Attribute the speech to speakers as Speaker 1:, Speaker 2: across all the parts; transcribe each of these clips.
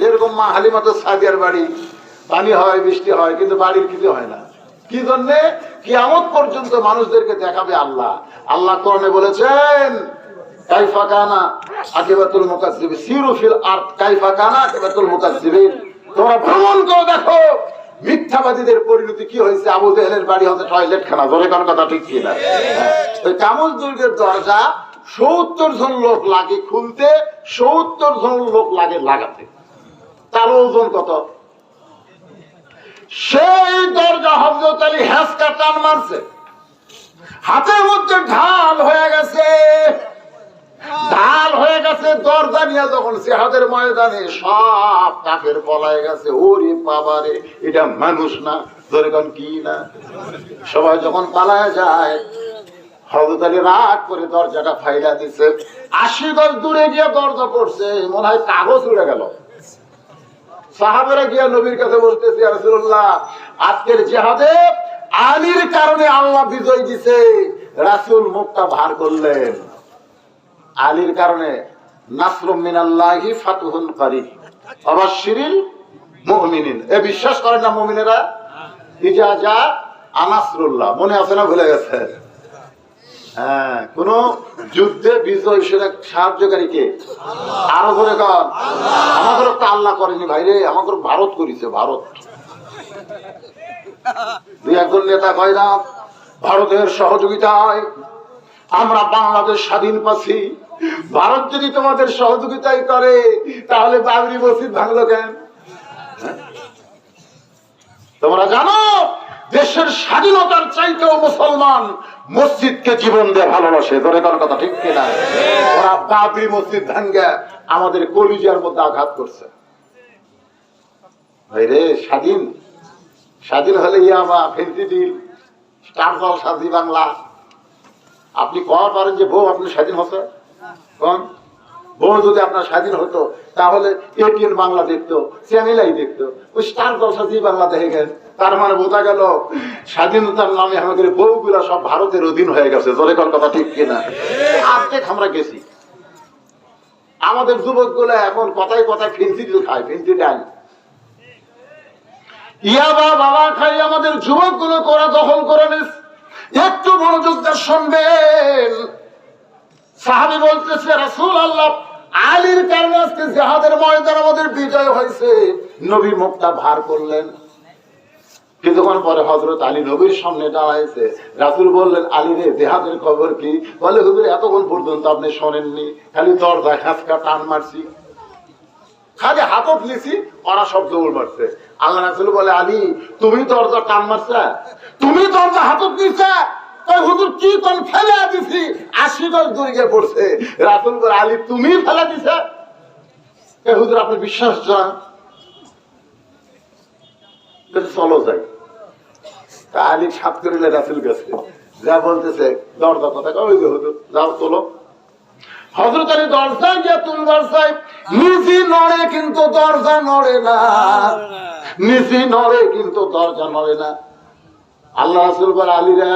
Speaker 1: যেরকম মা হালিমাতো সাদিয়ার বাড়ি, পানি হয়, বৃষ্টি হয়, কিন্তু বাড়ির কিছু হয় না। কি জন্যে? কিয়ামত পর্যন্ত মানুষদেরকে দেখাবে আল্লাহ। আল্লাহ কোরআনে বলেছেন তোমরা ভ্রমণ দেখো। পরিণতি কি হয়েছে? আবু বাড়ি টয়লেট খানা কথা দুর্গের দরজা সত্তর জন লোক লাগে খুলতে, সত্তর জন লোক লাগে লাগাতে। তার ওজন কত? সেই দরজা হজরত আলী হ্যাঁসকা টান মারছে। হাতের মধ্যে ঢাল হয়ে গেছে। ঢাল হয়ে গেছে, দরজা নিয়ে যখন ময়দানে সব পলায় গেছে, ওরে বাবারে, এটা মানুষ না ধরে কি না? সবাই যখন পালায় যায় হজরত আলী রাগ করে দরজাটা ফাইলা দিছে। আশি গজ দূরে গিয়ে দরজা পড়ছে, মনে হয় কাগজ উড়ে গেল। সাহাবেরা গিয়া নবীর কাছে বলতেছি রাসূলুল্লাহ, আজকের জিহাদে আলীর কারণে আল্লাহ বিজয় দিছে। রাসূল মুখটা ভার করলেন। আলীর কারণে নাসরুম মিনাল্লাহি ফাতুহুন কারীব অবাশশিরিল মুমিনিন। এ বিশ্বাস করেন না মুমিনেরা? ইজা যা আনাসরুল্লাহ। মনে আছে না ভুলে গেছে? হ্যাঁ কোন যুদ্ধে বিজয় সেটা সাহায্যকারী কে আরও ধরে আমাদের তো আল্লাহ করেনি ভাই রে আমাদের ভারত করেছে, ভারত। দুই একজন নেতা কয় না, ভারতের সহযোগিতায় আমরা বাংলাদেশ স্বাধীন পাচ্ছি। ভারত যদি তোমাদের সহযোগিতাই করে, তাহলে বাবরি মসজিদ ভাঙলো কেন? হ্যাঁ? তোমরা জানো? দেশের স্বাধীনতার চাইতেও মুসলমান মসজিদকে জীবন দিয়ে ভালোবাসে। ধরে কারও কথা ঠিক কিনা? ওরা বাবরি মসজিদ ভাঙ্গা আমাদের কলিজার মধ্যে আঘাত করছে। ভাই রে স্বাধীন? স্বাধীন হলে ইয়াবা ফেন্সিডিল স্টার স্বাধীন বাংলা। আপনি কওয়া পারেন যে বউ, আপনি স্বাধীন হতে? কোন? বউ যদি আপনার স্বাধীন হতো, তাহলে এটিএন বাংলা দেখতো চ্যানেলাই দেখতো, ওই স্টার জলসা জি বাংলা দেখে গেছে তার মানে বোঝা গেল, স্বাধীনতার নামে আমাদের বউগুলা সব ভারতের অধীন হয়ে গেছে কোন কথা ঠিক কিনা। আর্ধেক আমরা গেছি। আমাদের যুবকগুলা এখন কথায় কথায় ফেন্সিডিল খায় ফেন্সিডাইল ইয়াবা বাবা খাই, আমাদের যুবকগুলো করা দখল করে নিস। একটু মনোযোগ দিয়ে শুনবেন সাহাবি বলতেছে রাসূল আল্লাহ আলীর কারণে আজকে জাহাদের ময়দান আমাদের বিজয় হয়েছে। নবী মুখটা ভার করলেন। কিছুক্ষণ পরে হজরত আলী নবীর সামনে দাঁড়াইছে। রাসুল বললেন, আলী রে দেহাদের খবর কি? বলে, হুজুর, এতক্ষণ পর্যন্ত আপনি শোনেননি। খালি দরজা খাসকা টান মারছি। খালি হাতত লিছি ওরা সব দৌড় মারছে। আল্লাহ রাসুল বলে, আলী, তুমি দরজা টান মারছা? তুমি দরজা হাতত নিছা? কি দিছি? পড়ছে। বলে আলী তুমি বিশ্বাস তা সাত করিলে রাসুল গেছে। যা বলতেছে, দরজা কথা ওই যে হুজুর, যাও, তোলো। হজরত আলী দরজা গিয়ে চাই নিচি নড়ে কিন্তু দরজা নড়ে না। নিচি নড়ে কিন্তু দরজা নড়ে না। আল্লাহ রাসুল বলে, আলী রে,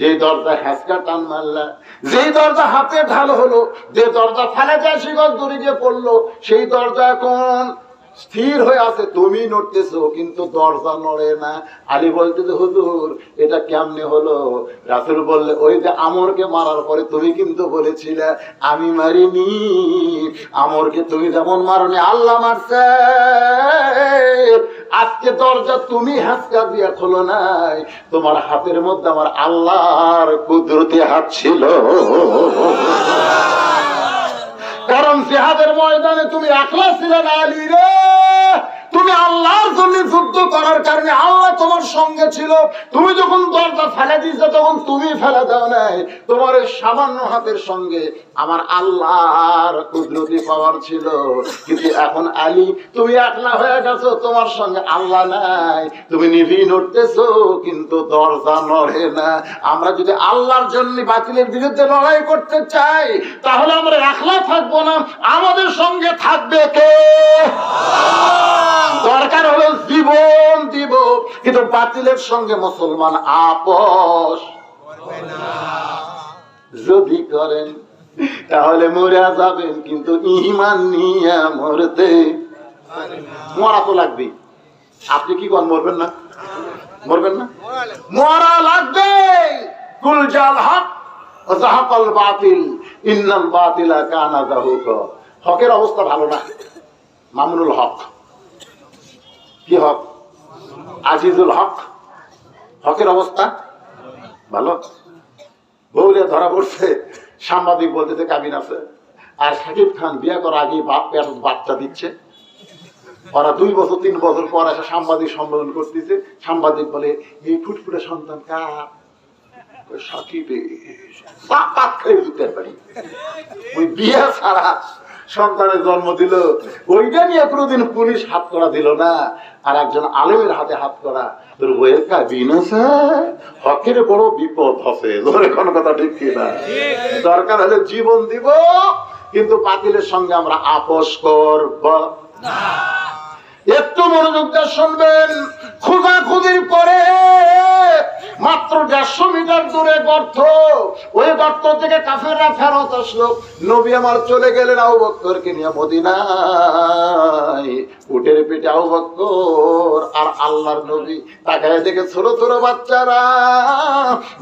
Speaker 1: যে দরজা হ্যাসকা টান মারলা, যে দরজা হাতে ঢাল হলো, যে দরজা ফেলে যায় শিকল দূরে গিয়ে পড়ল, সেই দরজা এখন স্থির হয়ে আছে তুমি নড়তেছো, কিন্তু দরজা নড়ে না। আলী বলতেছে, হুজুর, এটা কেমনে হলো? রাসুল বললে, ওই যে আমরকে মারার পরে তুমি কিন্তু বলেছিলে, আমি মারিনি। আমরকে তুমি যেমন মারনি, আল্লাহ মারছে। আজকে দরজা তুমি হাসকা দিয়া খোলো নাই। তোমার হাতের মধ্যে আমার আল্লাহর কুদরতি হাত ছিল। কারণ জেহাদের ময়দানে তুমি একলা ছিলে না আলী রে। তুমি আল্লাহর জন্য যুদ্ধ করার কারণে আল্লাহ তোমার সঙ্গে ছিল। তুমি যখন দরজা ফেলে দিয়েছ, তখন তুমি ফেলে দাও নাই। তোমার ওই সামান্য হাতের সঙ্গে আমার আল্লাহর কুদরতি পাওয়ার ছিল। কিন্তু এখন আলী, তুমি একলা হয়ে গেছো, তোমার সঙ্গে আল্লাহ নাই। তুমি নিভি নড়তেছো, কিন্তু দরজা নড়ে না। আমরা যদি আল্লাহর জন্য বাতিলের বিরুদ্ধে লড়াই করতে চাই, তাহলে আমরা একলা থাকব না। আমাদের সঙ্গে থাকবে কে? দরকার হলো জীবন দিব। কিন্তু বাতিলের সঙ্গে মুসলমান আপোষ। যদি করেন, তাহলে মরে যাবেন, কিন্তু ইমান নিয়ে মরতে মরা তো লাগবেই আপনি কি করেন মরবেন না? মরবেন না? মরা লাগবে। কুল জাল হক জাহাকাল বাতিল, ইন্নাল বাতিলা কানা জাহুক। হকের অবস্থা ভালো না, মামুনুল হক। কি হক? আজিজুল হক? হকের অবস্থা? ভালো? বৌরে ধরা পড়ছে। সাংবাদিক বলতেছে কাবিন আছে। আর শাকিব খান বিয়ে করার আগে বাপ বাচ্চা দিচ্ছে। ওরা দুই বছর, তিন বছর পর এসে সাংবাদিক সম্মেলন করতেছে। সাংবাদিক বলে, এই ফুটফুটে সন্তান সাকিবের। পাক পাক খেয়ে বাড়ি ওই বিয়ে ছাড়া সন্তানের জন্ম দিল। ওইটা নিয়ে কোনোদিন পুলিশ হাত করা দিল না। আর একজন আলেমের হাতে হাত করা। তোর হকের বড় বিপদ কোনো কথা ঠিক দরকার হলে জীবন দিব, কিন্তু বাতিলের সঙ্গে আমরা আপোষ করব। একটু মনোযোগ দিয়ে শুনবেন। খোঁজাখুঁজির পরে মাত্র দেড়শো মিটার দূরে গর্ত। ওই গর্ত থেকে কাফেররা ফেরত আসলো। নবী আমার চলে গেলেন আউ বক্করকে নিয়ে মদিনায়। উটের পিঠে আউ বক্কর আর আল্লাহর নবী তাকায় দেখে, ছোট ছোট বাচ্চারা,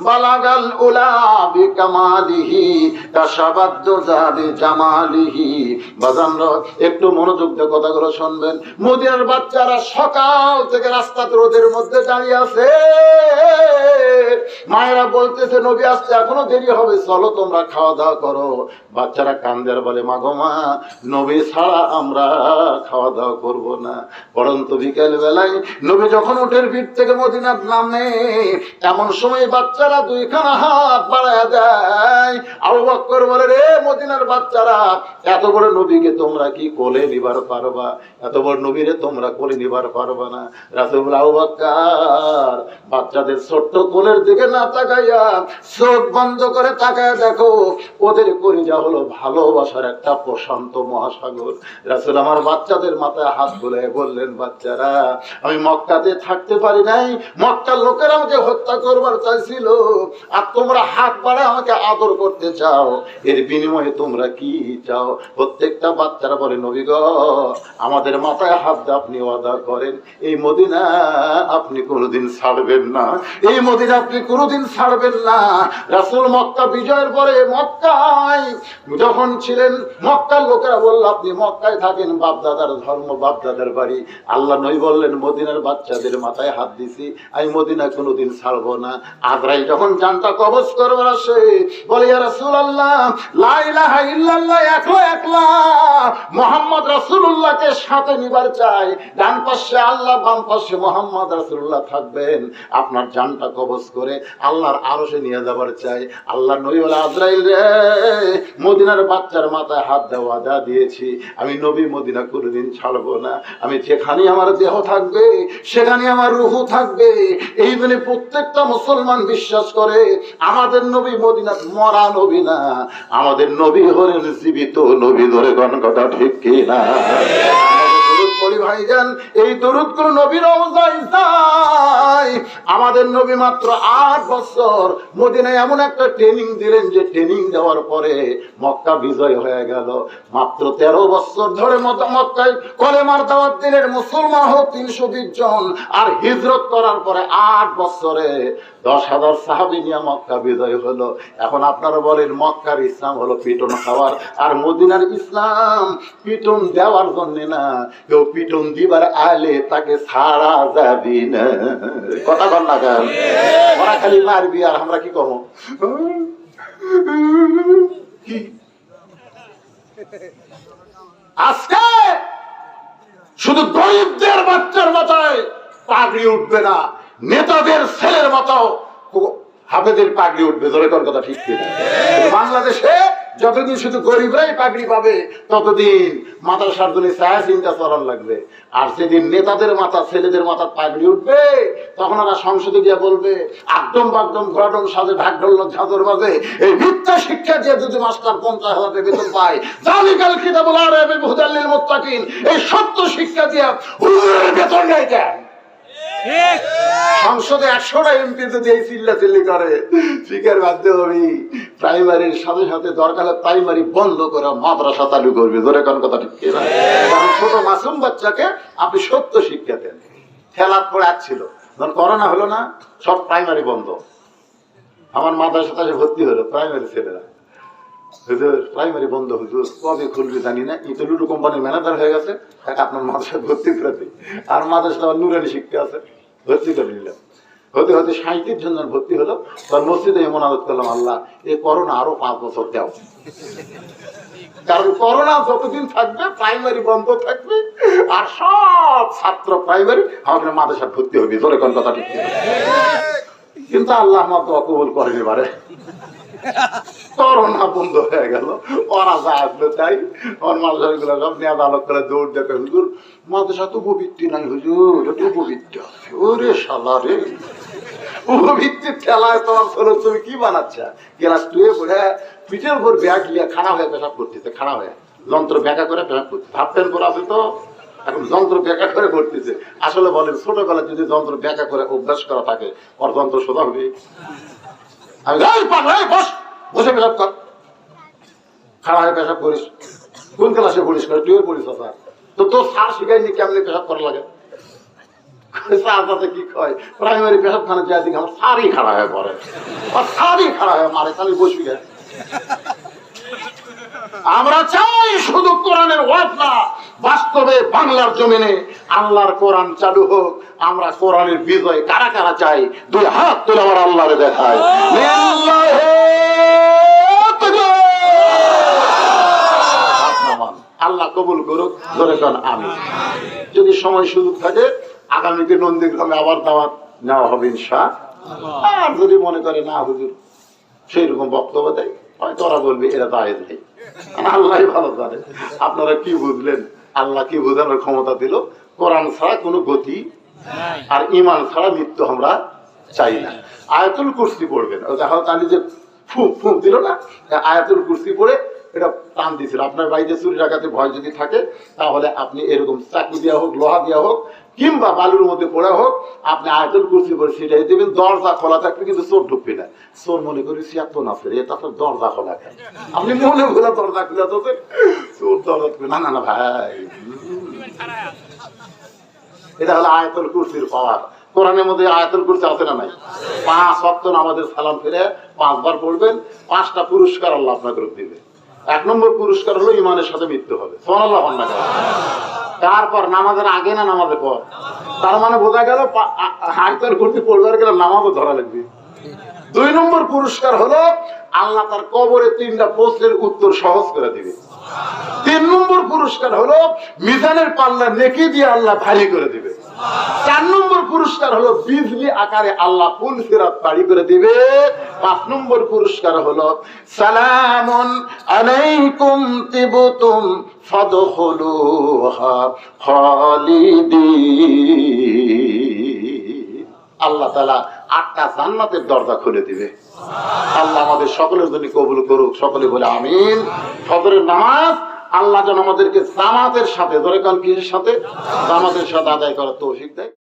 Speaker 1: বালাগাল উলা বিকামালিহি, কাশাবাদ্দ জাবি জামালিহি। বাজানর একটু মনোযোগ দিয়ে কথাগুলো শুনবেন। মদিনার বাচ্চারা সকাল থেকে রাস্তাতে রোদের মধ্যে দাঁড়িয়ে আছে। মায়েরা বলতেছে, নবী আসতে এখনও দেরি হবে। চলো তোমরা খাওয়া দাওয়া করো। বাচ্চারা কান্দের বলে মা গো মা, নবী ছাড়া আমরা খাওয়া দাওয়া করব না। পরন্ত বিকেল বেলায় নবী যখন উঠের ভিড় থেকে মদিনার নামে, এমন সময় বাচ্চারা দুইখানা হাত বাড়ায় দেয়। আবু বক্কর বলে, রে মদিনার বাচ্চারা, এত বড় নবীকে তোমরা কি কোলে নিবার পারবা? এত বড় নবীরে তোমরা কোলে নিবার পারবা না। রাসুল আবু বক্কর বাচ্চাদের ছোট্ট কোলের দিকে না তাকাইয়া চোখ বন্ধ করে তাকায় দেখো, ওদের কলিজা হলো ভালোবাসার একটা প্রশান্ত মহাসাগর। রাসুল আমার বাচ্চাদের মাথায় হাত বুলে বললেন, বাচ্চারা, আমি মক্কাতে থাকতে পারি নাই। মক্কার লোকেরা আমাকে হত্যা করবার চাইছিল। আর তোমরা হাত বাড়ায় আমাকে আদর করতে চাও। এর বিনিময়ে তোমরা কি চাও? প্রত্যেকটা বাচ্চারা বলে, নবী গ, আমাদের মাথায় হাত আপনি ওয়াদা করেন। এই মদিনা আপনি কোনোদিন ছাড়বেন না। এই মদিনা আপনি কোনোদিন ছাড়বেন না? রাসুল মক্কা, বিজয়ের পরে মক্কায় যখন ছিলেন, মক্কার লোকেরা বলল, আপনি মক্কায় থাকেন, বাপদাদার ধর্ম, বাপদাদার বাড়ি। আল্লাহ নই বললেন, মদিনার বাচ্চাদের মাথায় হাত দিছি, আমি মদিনা কোনোদিন ছাড়বো না। আগ্রাই যখন জানটা কবজ করবার আসে, বলে, ইয়া রাসূলুল্লাহ, লা ইলাহা ইল্লাল্লাহ, একলা একলা, মোহাম্মদ রাসূলুল্লাহকে সাথে নিবার চাই। ডান পাশে আল্লাহ, বাম পাশে মোহাম্মদ রাসূলুল্লাহ থাকবেন। আপনার জানটা কবজ করে আল্লাহর আরশে নিয়ে যাবার চাই। আল্লাহ নবী বলে, আজরাইল রে, মদিনার বাচ্চার মাথায় হাত দেওয়া যা দিয়েছি। আমি নবী মদিনা কোনোদিন ছাড়বো না। আমি যেখানে আমার দেহ থাকবে সেখানে আমার রুহু থাকবে। এই বলে প্রত্যেকটা মুসলমান বিশ্বাস করে, আমাদের নবী মদিনা মরা নবী না। আমাদের নবী হলেন জীবিত নবী ধরে কোন কথা ঠিক কি না দরুদ পড়ি ভাইজান এই দরুদ কোন নবীর আমাদের নবী মাত্র আট বছর মদিনায় এমন একটা ট্রেনিং দিলেন যে ট্রেনিং দেওয়ার পরে মক্কা বিজয় হয়ে গেল। মাত্র তেরো বছর ধরে মক্কায় কলেমার দাওয়াত দিলেন মুসলমান হল তিনশো বিশ জন। আর হিজরত করার পরে আট বছরে দশ হাজার সাহাবি নিয়ে মক্কা বিজয় হলো। এখন আপনারা বলেন, মক্কার ইসলাম হলো পিটন খাওয়ার। আর মদিনার ইসলাম পিটন দেওয়ার জন্য না। কেউ পিটন দিবার আলে তাকে ছাড়া যাবি না। কথা কর না কেন? ওরা খালি মারবি আর আমরা কি কম আজকে শুধু গরিবদের বাচ্চার মাথায় পাগড়ি উঠবে না, নেতাদের ছেলের মতো হাফেদের পাগড়ি উঠবে। ধরে কোন কথা ঠিক বাংলাদেশে যতদিন শুধু গরিবরাই পাগড়ি পাবে, ততদিন মাথার সারগুলি ছায়া চিন্তা চরণ লাগবে। আর সেদিন নেতাদের মাথা, ছেলেদের মাথা পাগড়ি উঠবে, তখন ওরা সংসদে গিয়ে বলবে একদম বাকদম ঘটম সাজে ঢাক ঢোল ঝাঁচর মাঝে। এই মিথ্যা শিক্ষা দিয়ে যদি মাস্টার পঞ্চাশ হাজার বেতন পায় জালিকাল কিতাবুল আরবি হুদাল্লিল মুত্তাকিন, এই সত্য শিক্ষা দিয়ে বেতন নেয় কেন? সংসদে একশোটা এমপি যদি এই চিল্লা চিল্লি করে স্পিকার বাধ্য হবি। প্রাইমারির সাথে সাথে দরকার প্রাইমারি বন্ধ করে মাদ্রাসা চালু করবে। ধরে কোন কথা ঠিক কারণ ছোট মাসুম বাচ্চাকে আপনি সত্য শিক্ষা দেন। খেলা পরে ছিল। ধর করোনা হলো না, সব প্রাইমারি বন্ধ। আমার মাদ্রাসা এসে ভর্তি হলো, প্রাইমারি ছেলেরা। প্রাইমারি বন্ধ, হুজুর। কবে খুলবে জানি না। এই তো লুডু কোম্পানির ম্যানেজার হয়ে গেছে। আপনার মাদ্রাসায় ভর্তি করে আর মাদ্রাসা নুরানি শিক্ষা আছে। ভর্তি করে নিলাম হতে হতে সাঁত্রিশ জন ভর্তি হলো তার মসজিদে এমন আদত করলাম, আল্লাহ, এ করোনা আরও পাঁচ বছর দাও। কারণ করোনা যতদিন থাকবে প্রাইমারি বন্ধ থাকবে, আর সব ছাত্র প্রাইমারি আমাদের মাদ্রাসা ভর্তি হবে। জোরে কোন কথা ঠিক কিন্তু আল্লাহ আমার দোয়া কবুল করেনি পারে করোনা বন্ধ হয়ে গেল। আসলো তাই। ওর সব করে দৌড় হুজুর, মাদ্রাসা তো উপবৃত্তি নাই হুজুর, এটা উপবৃত্তি আছে ওরে রে। ঠেলায় তোমার তুমি কি পড়ে পিঠের উপর ব্যাগ খাড়া হয়ে পেশাব করতেছে, খাড়া হয়ে। যন্ত্র ব্যাকা করে পেশাব করতেছে। হাফ প্যান্ট পরে আছে তো, এখন যন্ত্র ব্যাকা করে করতেছে আসলে বলেন, ছোটবেলায় যদি যন্ত্র ব্যাকা করে অভ্যাস করা থাকে, ওর যন্ত্র সোজা হবে। আমি বস, বসে পেশাব কর। খাড়া হয়ে পেশাব করিস। কোন ক্লাসে পড়িস করে? তুইও পড়িস স্যার তো তোর স্যার শিখাইনি কেমনি পেশাব করা লাগে। আমরা চাই শুধু কোরআনের ওয়াজ না বাস্তবে বাংলার জমিনে আল্লাহর কোরআন চালু হোক, আমরা কোরআনের বিজয় কারা কারা চাই? দুই হাত তুলে আমার আল্লাহরে দেখায়। আল্লাহ কবুল করুক, ধরে কান আমি যদি সময় সুযোগ থাকে, আগামীতে নন্দীগ্রামে আবার দাওয়াত নেওয়া হবে ইনশা। আর যদি মনে করে, না, হুজুর সেই রকম বক্তব্য দেয়, হয়তো ওরা বলবে, এরা দায় নেই। আল্লাহ ভালো জানে। আপনারা কি বুঝলেন? আল্লাহ কি বোঝানোর ক্ষমতা দিল। কোরআন ছাড়া কোনো গতি আর ইমান ছাড়া মৃত্যু আমরা চাই না। আয়াতুল কুর্সি পড়বেন। দেখা কালি যে ফুঁক ফুঁক দিল না? আয়াতুল কুর্সি পড়ে এটা টান দিয়েছিল। আপনার বাড়িতে চুরি ডাকাতে ভয় যদি থাকে তাহলে আপনি এরকম চাকু দেওয়া হোক লোহা দেওয়া হোক কিংবা বালুর মধ্যে পড়া হোক, আপনি আয়তল কুর্সি করে সেটাই দেবেন, দরজা খোলা থাকবে কিন্তু চোর ঢুকবে না। চোর মনে করি সিয়াত্ত না ফেরে এটা তো দরজা খোলা খায় আপনি মনে করে দরজা খুলে তো চোর দরজা না না না, ভাই। এটা হলো আয়তল কুরসির পাওয়ার। কোরআনের মধ্যে আয়তল কুরসি আছে না নাই? পাঁচ সপ্তাহ আমাদের সালাম ফিরে পাঁচবার পড়বেন, পাঁচটা পুরস্কার আল্লাহ আপনাকে দিবে এক নম্বর পুরস্কার হলো ইমানের সাথে মৃত্যু হবে। সোনাল্লাহ তারপর নামাজের আগে না নামাজের পর? তার মানে বোঝা গেল পা- ঘুরতে পড়বার গেলে নামাজও ধরা লাগবে। দুই নম্বর পুরস্কার হলো আল্লাহ তার কবরে তিনটা প্রশ্নের উত্তর সহজ করে দিবে। তিন নম্বর পুরস্কার হলো মিজানের পাল্লা নেকি দিয়ে আল্লাহ ভারী করে দিবে। চার নম্বর পুরস্কার হলো বিজলি আকারে আল্লাহ ফুল ফেরাত বাড়ি করে দিবে। পাঁচ নম্বর পুরস্কার হলো, সালামুন আলাইকুম তিবতুম আল্লাহ তালা আটটা জান্নাতের দরজা খুলে দিবে। আল্লাহ আমাদের সকলের জন্য কবুল করুক, সকলে বলে আমিন। ফজরের নামাজ আল্লাহ যেন আমাদেরকে জামাতের সাথে ধরে কান কিসের সাথে? জামাতের সাথে আদায় করার তৌফিক দেয়।